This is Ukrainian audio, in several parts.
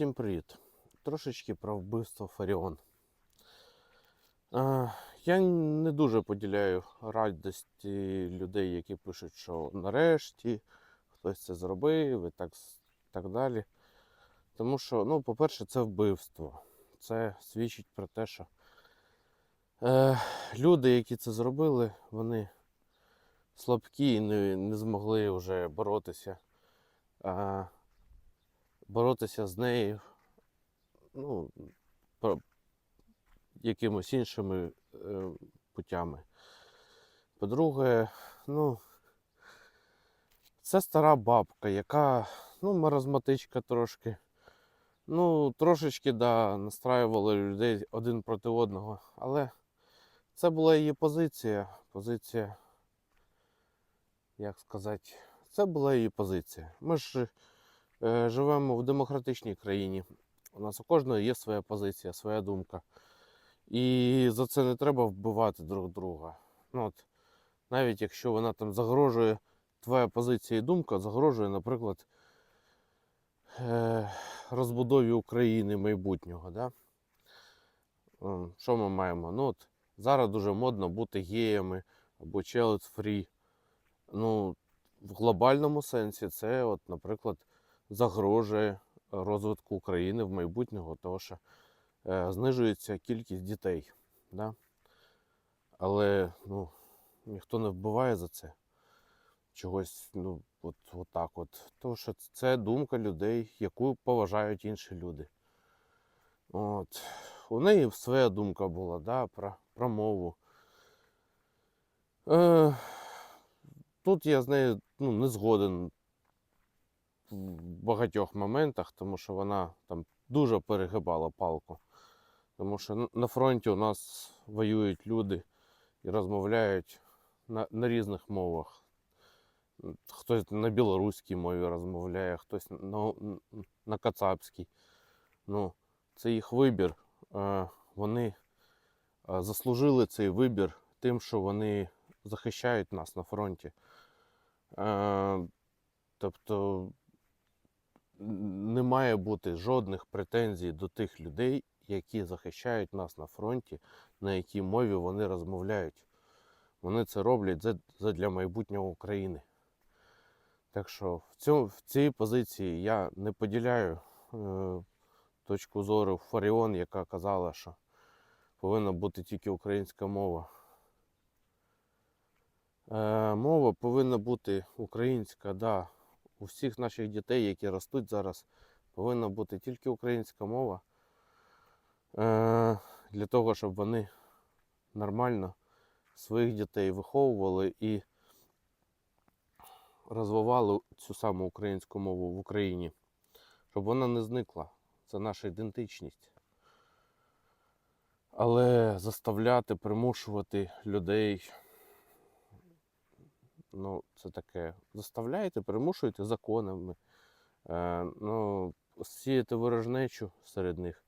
Всім привіт. Трошечки про вбивство Фаріон. Е, Я не дуже поділяю радості людей, які пишуть, що нарешті хтось це зробив і так, так далі. Тому що, ну, по-перше, це вбивство. Це свідчить про те, що е, люди, які це зробили, вони слабкі і не, не змогли вже боротися. Е, боротися з нею ну, якимось іншими е, путями. По-друге, ну, це стара бабка, яка, ну, маразматичка трошки. Ну, трошечки, да, настраювала людей один проти одного. Але це була її позиція. Позиція, як сказати, це була її позиція. Ми ж живемо в демократичній країні. У нас у кожного є своя позиція, своя думка. І за це не треба вбивати друг друга. Ну, от, навіть якщо вона там загрожує, твоя позиція і думка загрожує, наприклад, е, розбудові України майбутнього. Да? Що ми маємо? Ну, от, зараз дуже модно бути геями або child free. Ну, в глобальному сенсі це, от, наприклад, загрожує розвитку України в майбутнього, тому що е, знижується кількість дітей. Да? Але ну, ніхто не вбиває за це. Чогось, ну, от, от так от. Тому що це думка людей, яку поважають інші люди. От. У неї своя думка була да, про, про мову. Е, тут я з нею ну, не згоден в багатьох моментах, тому що вона там дуже перегибала палку. Тому що на фронті у нас воюють люди і розмовляють на, на різних мовах. Хтось на білоруській мові розмовляє, хтось на, на кацапській. Ну, це їх вибір. Е, Вони е, заслужили цей вибір тим, що вони захищають нас на фронті. Е, Тобто не має бути жодних претензій до тих людей, які захищають нас на фронті, на якій мові вони розмовляють. Вони це роблять задля майбутнього України. Так що в, цьому, в цій позиції я не поділяю е, точку зору Фаріон, яка казала, що повинна бути тільки українська мова. Е, мова повинна бути українська, да. У всіх наших дітей, які ростуть зараз, повинна бути тільки українська мова. Е, для того, щоб вони нормально своїх дітей виховували і розвивали цю саму українську мову в Україні, щоб вона не зникла. Це наша ідентичність. Але заставляти, примушувати людей, ну, це таке. Заставляєте, примушуєте законами. Е, ну, сіяти ворожнечу серед них,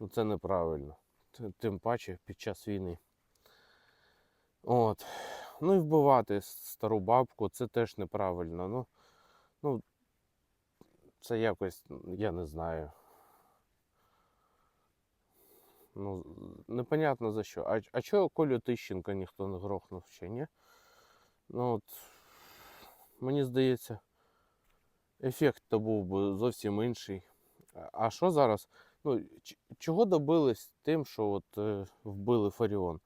ну це неправильно. Тим паче під час війни. От. Ну і вбивати стару бабку це теж неправильно. Ну, ну це якось, я не знаю. Ну, непонятно за що. А, а чого Колю Тищенка ніхто не грохнув ще, ні? Ну от, мені здається, ефект то був би зовсім інший. А- що зараз? Ну, чого добились тим, що от е, вбили Фаріон?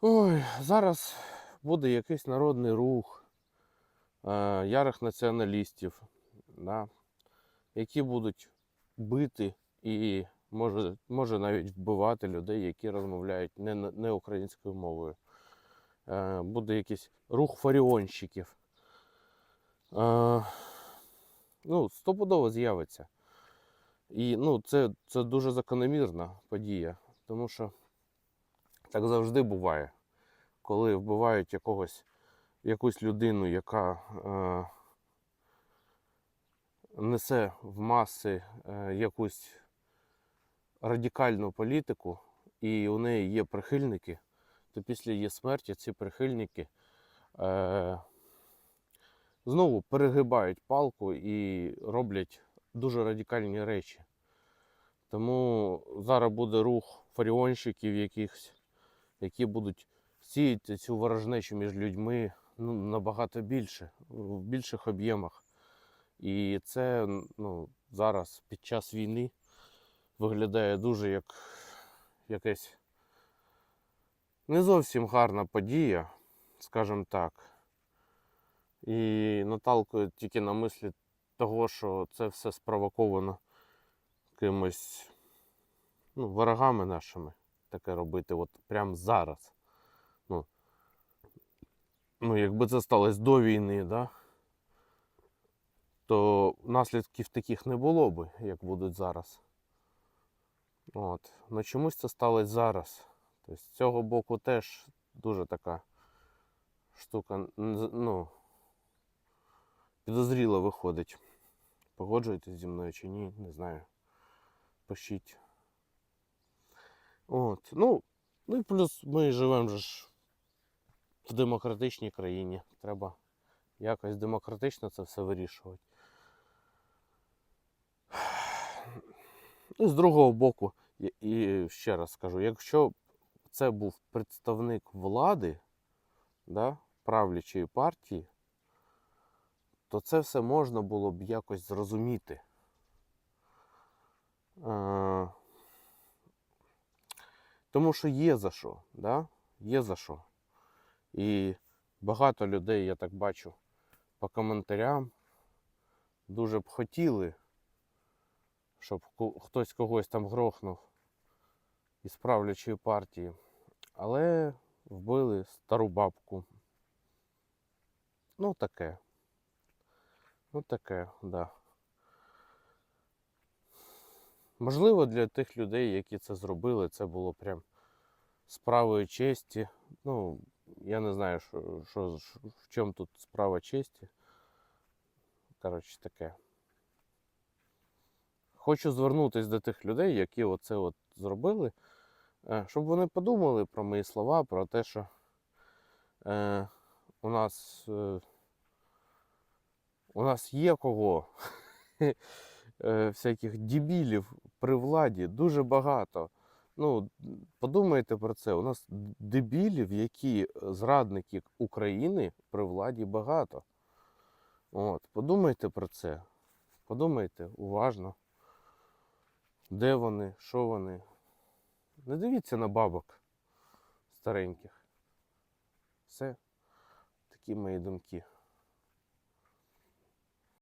Ой, зараз буде якийсь народний рух е, ярих націоналістів, да, які будуть бити і може, може навіть вбивати людей, які розмовляють не, не українською мовою. Е, буде якийсь рух фаріонщиків. Е, ну, стопудово з'явиться. І ну, це, це дуже закономірна подія, тому що так завжди буває, коли вбивають якогось, якусь людину, яка е, несе в маси е, якусь радикальну політику, і у неї є прихильники, то після її смерті ці прихильники е, знову перегибають палку і роблять дуже радикальні речі. Тому зараз буде рух фаріонщиків якихось, які будуть сіяти цю ворожнечу між людьми ну, набагато більше, в більших об'ємах. І це ну, зараз під час війни виглядає дуже як якась не зовсім гарна подія, скажімо так. І наталкує тільки на мислі того, що це все спровоковано кимось ну, ворогами нашими таке робити от прямо зараз. Ну, ну якби це сталося до війни, да, то наслідків таких не було би, як будуть зараз. От. Но чомусь це сталося зараз. Тобто з цього боку теж дуже така штука, ну, підозріло виходить. Погоджуєтесь зі мною чи ні, не знаю. Пишіть. От. Ну, ну і плюс ми живемо ж в демократичній країні. Треба якось демократично це все вирішувати. І з другого боку, і- ще раз скажу, якщо це був представник влади, да, правлячої партії, то це все можна було б якось зрозуміти. Е, тому що є за що, да? є за що. І багато людей, я так бачу, по коментарям дуже б хотіли, щоб хтось когось там грохнув із правлячої партії. Але вбили стару бабку. Ну таке. Ну таке, да. Можливо, для тих людей, які це зробили, це було прям справою честі. Ну, я не знаю, що, що, в чому тут справа честі. Коротше, таке. Хочу звернутися до тих людей, які оце от зробили, щоб вони подумали про мої слова, про те, що е, у нас, е, у нас є кого е, всяких дебілів при владі дуже багато. Ну, подумайте про це. У нас дебілів, які е, зрадники України при владі багато. От, подумайте про це. Подумайте уважно. Де вони, що вони. Не дивіться на бабок стареньких. Все. Такі мої думки.